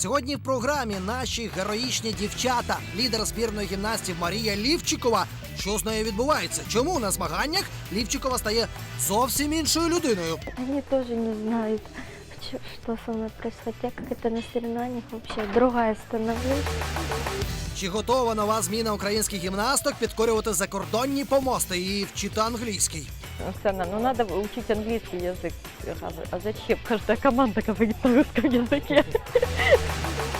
Сьогодні в програмі наші героїчні дівчата, лідер збірної гімнастів Марія Лівчикова. Що з нею відбувається? Чому на змаганнях Лівчикова стає зовсім іншою людиною? Они тоже не знают, чё- что со мной происходит. Я как-то на соревнованиях вообще другая становлюсь. Чи готова нова зміна українських гімнасток підкорювати закордонні помости і вчити англійський? Оксана, ну надо учить английский язык. Я говорю, А зачем? Каждая команда говорит на русском языке.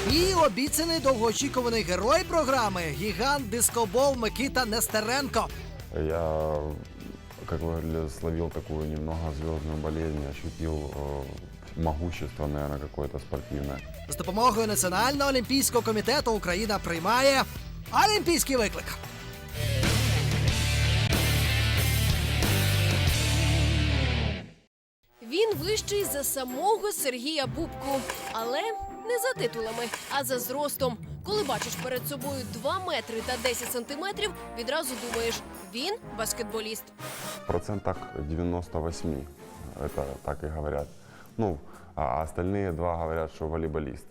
І обіцяний довгоочікуваний герой програми гігант дискобол Микита Нестеренко. Я, как говорили, словил такую немного звездную болезнь, ощутил э, могущество, наверное, какое-то спортивное. З допомогою Національного олімпійського комітету Україна приймає олімпійський виклик. Він вищий за самого Сергія Бубку, але не за титулами, а за зростом. Коли бачиш перед собою 2 метри та 10 сантиметрів, відразу думаєш, він баскетболіст. Процентах 98, это так и говорят. Ну, а остальные два говорят, что волейболист.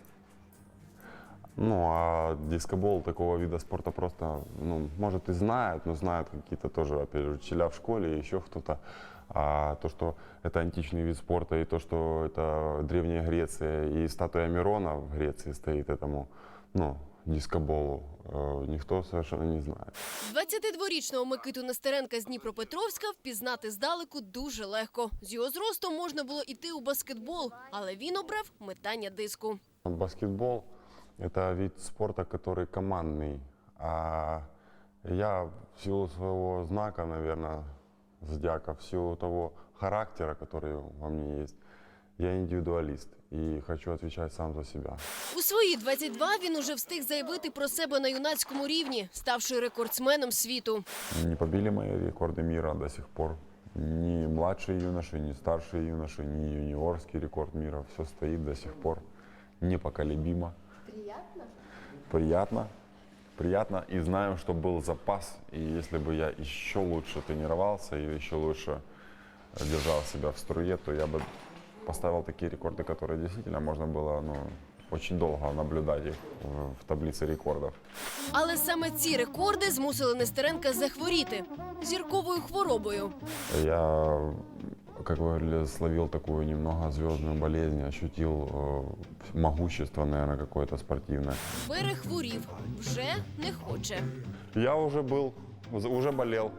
Ну, а дискобол такого вида спорта просто, ну, может и знают, но знают какие-то тоже, опять же, учителя в школе, еще кто-то. А то, что это античный вид спорта, и то, что это Древняя Греция, и статуя Мирона в Греции стоит этому, ну, дискоболу, э, никто совершенно не знает. 22-річного Микиту Нестеренка з Дніпропетровська впізнати здалеку дуже легко. З його зростом можна було йти у баскетбол, але він обрав метання диску. Баскетбол – это вид спорта, который командный. А я в силу своего знака, наверное, зодиака, в силу того характера, который во мне есть, я индивидуалист и хочу отвечать сам за себя. У свої 22 він уже встиг заявити про себе на юнацькому рівні, ставши рекордсменом світу. Не побили мои рекорды мира до сих пор. Ни младшие юноши, ни старшие юноши, ни юниорский рекорд мира. Все стоит до сих пор непоколебимо. Приятно? Приятно. Приятно. И знаем, что был запас. И если бы я еще лучше тренировался и еще лучше держал себя в струе, то я бы поставил такие рекорды, которые действительно можно было ну, очень долго наблюдать их в, в таблице рекордов. Але саме ці рекорди змусили Нестеренка захворіти зірковою хворобою. Я, как вы говорили, словил такую немного звездную болезнь, ощутил э, могущество, наверное, какое-то спортивное. Перехворів вже не хоче. Я уже был, уже болел,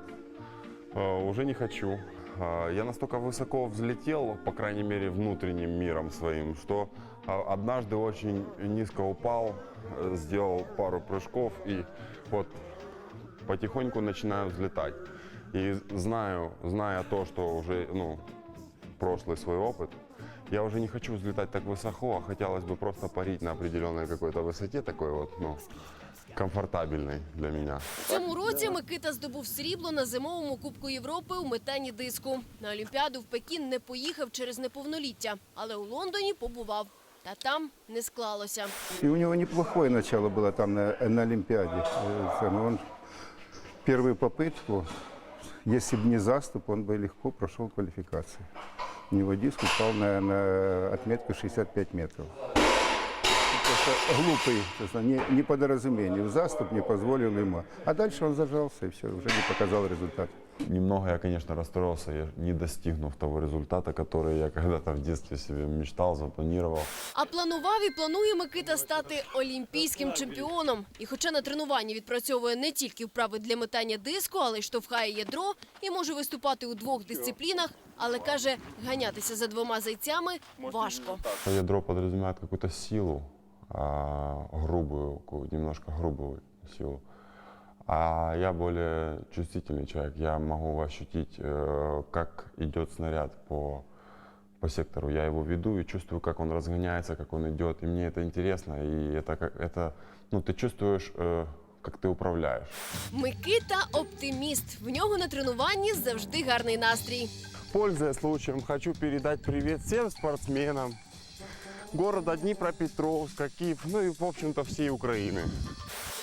э, уже не хочу. Э, Я настолько высоко взлетел, по крайней мере, внутренним миром своим, что а, однажды очень низко упал, э, сделал пару прыжков и вот потихоньку начинаю взлетать. И знаю, зная то, что уже, ну, прошлый свой опыт, я уже не хочу взлетать так высоко, а хотелось бы просто парить на определенной какой-то высоте, такой вот, ну, комфортабельной для меня. В цьому році Микита здобув срібло на зимовому Кубку Європи у метанні диску. На Олімпіаду в Пекін не поїхав через неповноліття, але у Лондоні побував. Та там не склалося. И у него неплохое начало было там на, на Олимпиаде. Э, сам, Он первую попытку, если бы не заступ, он бы легко прошел квалификацию. У него диск упал на, на отметку 65 метров. Просто глупый, честно, не, не по недоразумению. Заступ не позволил ему. А дальше он зажался и все, уже не показал результат. Немного я, конечно, расстроился, я не достигнув того результата, который я когда-то в детстве себе мечтал, запланировал. А планував і планує Микита стати олімпійським чемпіоном. І хоча на тренуванні відпрацьовує не тільки вправи для метання диску, але й штовхає ядро і може виступати у двох дисциплінах, але каже, ганятися за двома зайцями важко. Ядро подразумевает какую-то силу, а, грубую, ку- немножко грубую силу. А я более чувствительный человек, я могу ощутить, э, как идет снаряд по, по сектору. Я его веду и чувствую, как он разгоняется, как он идет. И мне это интересно, и это, как, это ну, ты чувствуешь, э, как ты управляешь. Микита оптиміст. В нього на тренуванні завжди гарний настрій. Пользуясь случаем, хочу передать привет всем спортсменам города Днепропетровска, Киев, ну и, в общем-то, всей Украины.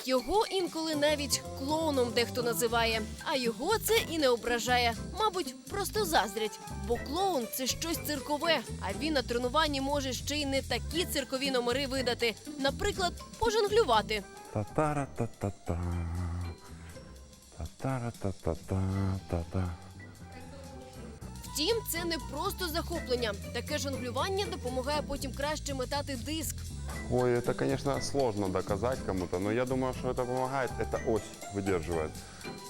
Його інколи навіть клоуном дехто називає, а його це і не ображає. Мабуть, просто заздрять. Бо клоун це щось циркове, а він на тренуванні може ще й не такі циркові номери видати. Наприклад, пожонглювати. Та-та-ра-та-та-та. Та-та-ра-та-та-та-та-та. Втім, це не просто захоплення. Таке жонглювання допомагає потім краще метати диск. Ой, это, конечно, сложно доказать кому-то, но я думаю, что это помогает, это ось выдерживает.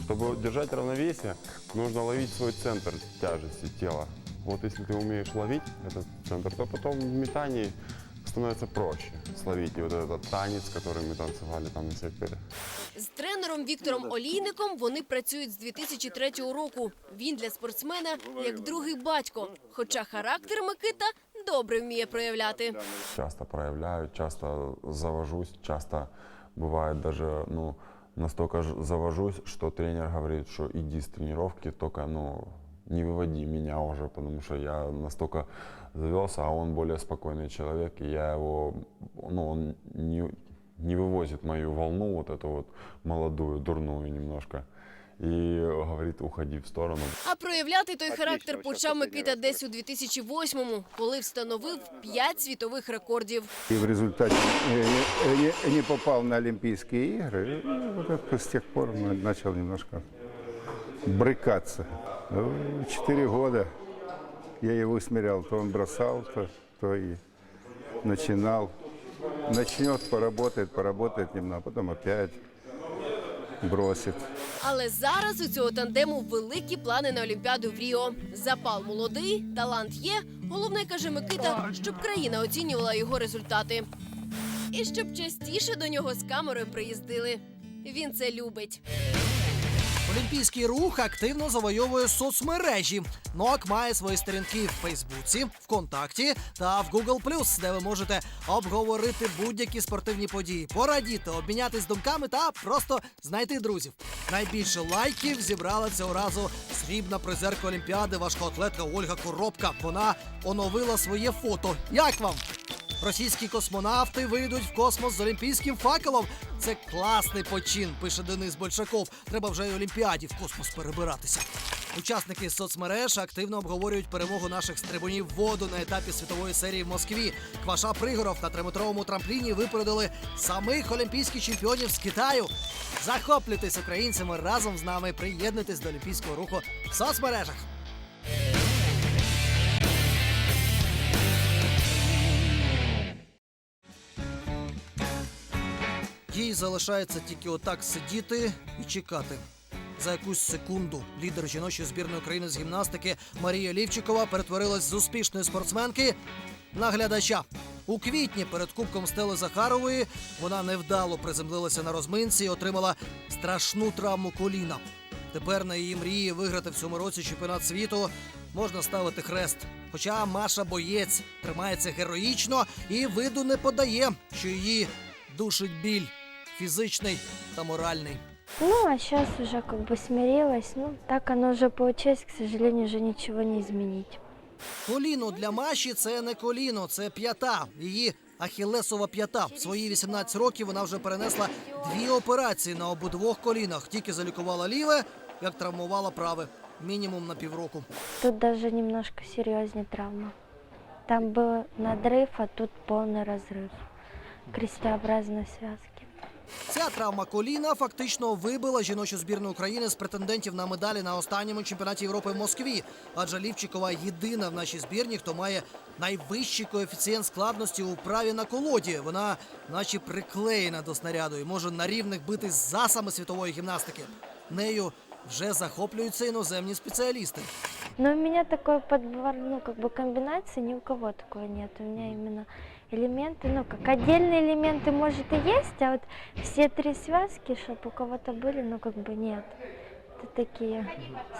Чтобы держать равновесие, нужно ловить свой центр тяжести тела. Вот если ты умеешь ловить этот центр, то потом в метании становится проще словить и вот этот танец, который мы танцевали там на секторе. З тренером Віктором Олійником вони працюють з 2003 року. Він для спортсмена як другий батько. Хоча характер Микита добре вміє проявляти. Часто проявляю, часто завожусь, часто бывает даже, ну, настолько ж- завожусь, что тренер говорит, что иди с тренировки, только, ну, не выводи меня уже, потому что я настолько завелся, а он более спокойный человек, и я его, ну, он не, не вывозит мою волну, вот эту вот молодую, дурную немножко, и говорит, уходи в сторону. А проявляти той характер почав Микита десь у 2008-му, коли встановив 5 світових рекордів. И в результате э, не, не- не попал на Олимпийские игры. И вот это с тех пор на- начал немножко брыкаться. Четыре года я его усмирял. То он бросал, то, то и начинал. Начнет, поработает, поработает немного, потом опять бросит. Але зараз у цього тандему великі плани на Олімпіаду в Ріо. Запал молодий, талант є. Головне каже Микита, щоб країна оцінювала його результати. І щоб частіше до нього з камерою приїздили. Він це любить. Олімпійський рух активно завойовує соцмережі. НОК має свої сторінки в Фейсбуці, ВКонтакті та в Google+, де ви можете обговорити будь-які спортивні події, порадіти, обмінятись думками та просто знайти друзів. Найбільше лайків зібрала цього разу срібна призерка Олімпіади важкоатлетка Ольга Коробка. Вона оновила своє фото. Як вам? Російські космонавти вийдуть в космос з олімпійським факелом. Це класний почин, пише Денис Большаков. Треба вже й Олімпіаді в космос перебиратися. Учасники соцмереж активно обговорюють перемогу наших стрибунів воду на етапі світової серії в Москві. Кваша Пригоров на триметровому трампліні випередили самих олімпійських чемпіонів з Китаю. Захоплюйтесь українцями разом з нами. Приєднуйтесь до олімпійського руху в соцмережах. Їй залишається тільки отак сидіти і чекати. За якусь секунду лідер жіночої збірної України з гімнастики Марія Лівчикова перетворилась з успішної спортсменки на глядача. У квітні перед кубком Стели Захарової вона невдало приземлилася на розминці і отримала страшну травму коліна. Тепер на її мрії виграти в цьому році чемпіонат світу можна ставити хрест. Хоча Маша боєць тримається героїчно і виду не подає, що її душить біль фізичний та моральний. Ну, а сейчас уже как бы смирилась. Ну, так оно уже получилось, к сожалению, уже ничего не изменить. Коліно для Маші це не коліно, це п'ята. Її ахілесова п'ята. В свої 18 років вона вже перенесла дві операції на обидвох колінах. Тільки залікувала ліве, як травмувала праве. Мінімум на півроку. Тут даже немножко серьезнее травма. Там был надрыв, а тут полный разрыв крестообразной связки. Ця травма коліна фактично вибила жіночу збірну України з претендентів на медалі на останньому чемпіонаті Європи в Москві. Адже Лівчикова єдина в нашій збірні, хто має найвищий коефіцієнт складності у праві на колоді. Вона, наче приклеєна до снаряду, і може на рівних битись з засами світової гімнастики. Нею вже захоплюються іноземні спеціалісти. Но у меня такой подбор, ну, как бы комбинации ни у кого такого нет. У меня именно элементы, ну, как отдельные элементы, может, и есть, а вот все три связки, чтобы у кого-то были, ну, как бы нет. Это такие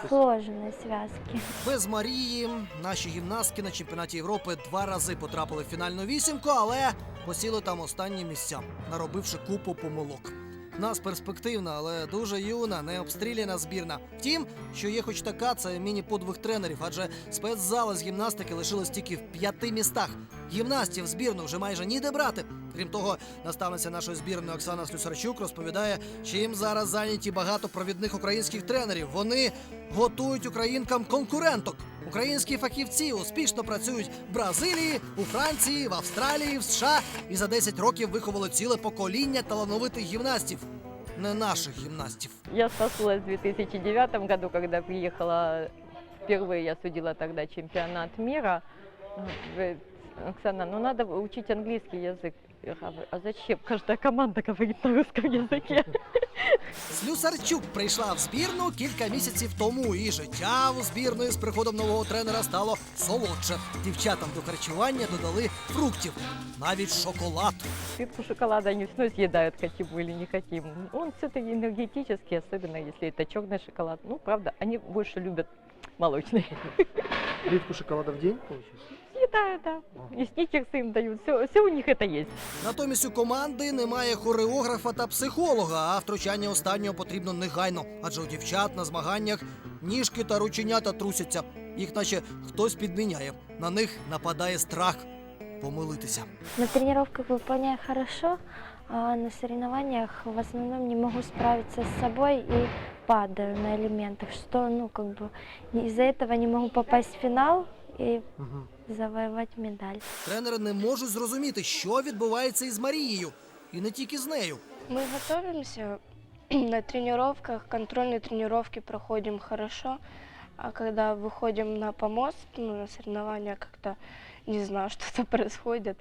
сложные связки. Без Марії наші гімнастки на чемпіонаті Європи два рази потрапили в фінальну вісімку, але посіли там останні місця, наробивши купу помилок. В Нас перспективна, але дуже юна, не обстріляна збірна. Втім, що є хоч така, це міні-подвиг тренерів, адже спецзали з гімнастики лишились тільки в п'яти містах. Гімнастів збірну вже майже ніде брати. Крім того, наставниця нашої збірної Оксана Слюсарчук розповідає, чим зараз зайняті багато провідних українських тренерів. Вони готують українкам конкуренток. Українські фахівці успішно працюють в Бразилії, у Франції, в Австралії, в США і за 10 років виховали ціле покоління талановитих гімнастів. Не наших гімнастів. Я спаслась в 2009 году, когда приехала, впервые я судила тогда чемпионат мира. Говорит, Оксана, ну надо учить английский язык. Я говорю, а зачем? Каждая команда говорит на русском языке. Слюсарчук прийшла в збірну кілька місяців тому, і життя у збірної з приходом нового тренера стало солодше. Дівчатам до харчування додали фруктів, навіть шоколад. Сытку шоколада они все равно съедают, хотим мы или не хотим. Он все-таки энергетический, особенно если это черный шоколад. Ну, правда, они больше любят молочный. Плитку шоколада в день, получается? Съедают, да. И сникерсы им дают. Все, все у них это есть. Натомість у команди немає хореографа та психолога, а втручання останнього потрібно негайно, адже у дівчат на змаганнях ніжки та рученята трусяться. Їх наче хтось підміняє. На них нападає страх помилитися. На тренировках выполняю хорошо, а на соревнованиях в основном не могу справиться с собой и падаю на элементах, что, ну, как бы из-за этого не могу попасть в финал и Мгм. завоевать медаль. Тренери не можуть зрозуміти, що відбувається із Марією, і не тільки з нею. Мы готовимся на тренировках, контрольные тренировки проходим хорошо, а когда выходим на помост, ну, на соревнования, как-то не знаю, что-то происходит,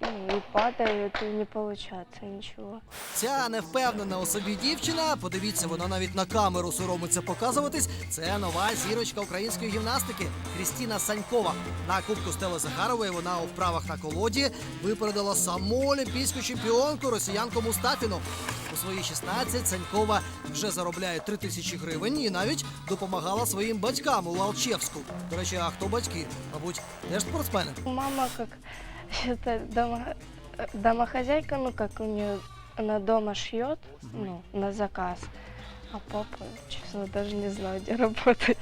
и, и падают, и не получается ничего. Ця невпевнена у собі дівчина, подивіться, вона навіть на камеру соромиться показуватись. Це нова зірочка української гімнастики Крістіна Санькова. На кубку Стели Захарової вона у вправах на колоді випередила саму олімпійську чемпіонку росіянку Мустафіну У свої 16 Санькова вже заробляє 3 тисячі гривень і навіть допомагала своїм батькам у Алчевську. До речі, а хто батьки? Мабуть, теж спортсмени. Мама как это дома, э, домохозяйка, ну как у нее, она дома шьет, ну, на заказ, а папа, честно, даже не знаю, где работает.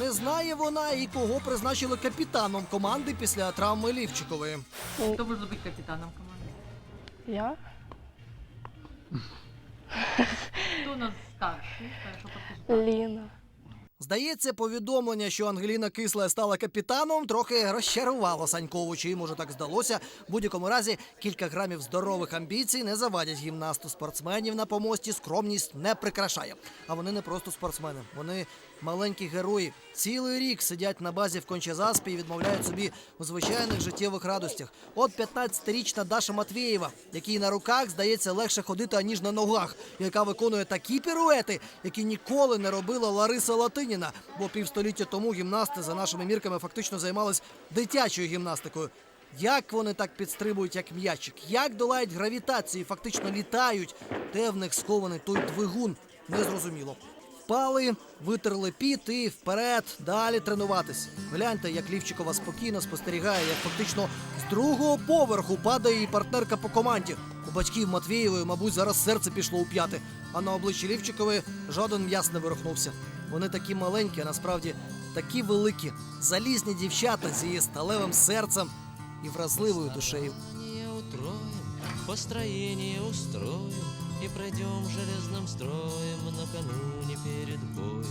Не знає вона і кого призначили капітаном команди після травми Лівчикової. Кто может быть капитаном команды? Я? Кто у нас старший? Ліна. Здається, повідомлення, що Ангеліна Кисла стала капітаном, трохи розчарувало Санькову. Чи може так здалося? В будь-якому разі кілька грамів здорових амбіцій не завадять гімнасту спортсменів на помості. Скромність не прикрашає. А вони не просто спортсмени, вони маленькі герої. Цілий рік сидять на базі в Кончезаспі і відмовляють собі у звичайних життєвих радостях. От 15-річна Даша Матвєєва, якій на руках здається легше ходити аніж на ногах, яка виконує такі піруети, які ніколи не робила Лариса Латиніна. Бо півстоліття тому гімнасти за нашими мірками фактично займались дитячою гімнастикою. Як вони так підстрибують, як м'ячик? Як долають гравітацію, і фактично літають? Де в них скований той двигун? Незрозуміло. Впали, витерли піт і вперед, далі тренуватись. Гляньте, як Лівчикова спокійно спостерігає, як фактично з другого поверху падає її партнерка по команді. У батьків Матвієвої, мабуть, зараз серце пішло у п'яти, а на обличчі Лівчикової жоден м'яс не вирухнувся. Вони такі маленькі, а насправді такі великі, залізні дівчата з її сталевим серцем і вразливою душею. Построение устроим И пройдем железным строем накануне перед боем.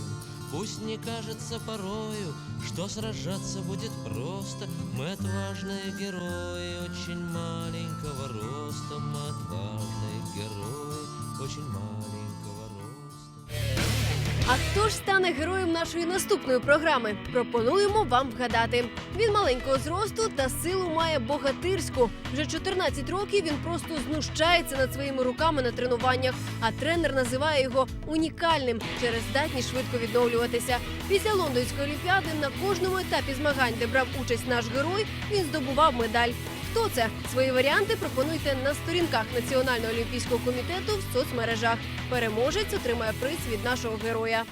Пусть не кажется порою, что сражаться будет просто. Мы отважные герои очень маленького роста. Мы отважные герои очень маленького А хто ж стане героєм нашої наступної програми? Пропонуємо вам вгадати. Він маленького зросту та силу має богатирську. Вже 14 років він просто знущається над своїми руками на тренуваннях, а тренер називає його унікальним через здатність швидко відновлюватися. Після лондонської олімпіади на кожному етапі змагань, де брав участь наш герой, він здобував медаль. Хто це? Свої варіанти пропонуйте на сторінках Національного олімпійського комітету в соцмережах. Переможець отримає приз від нашого героя.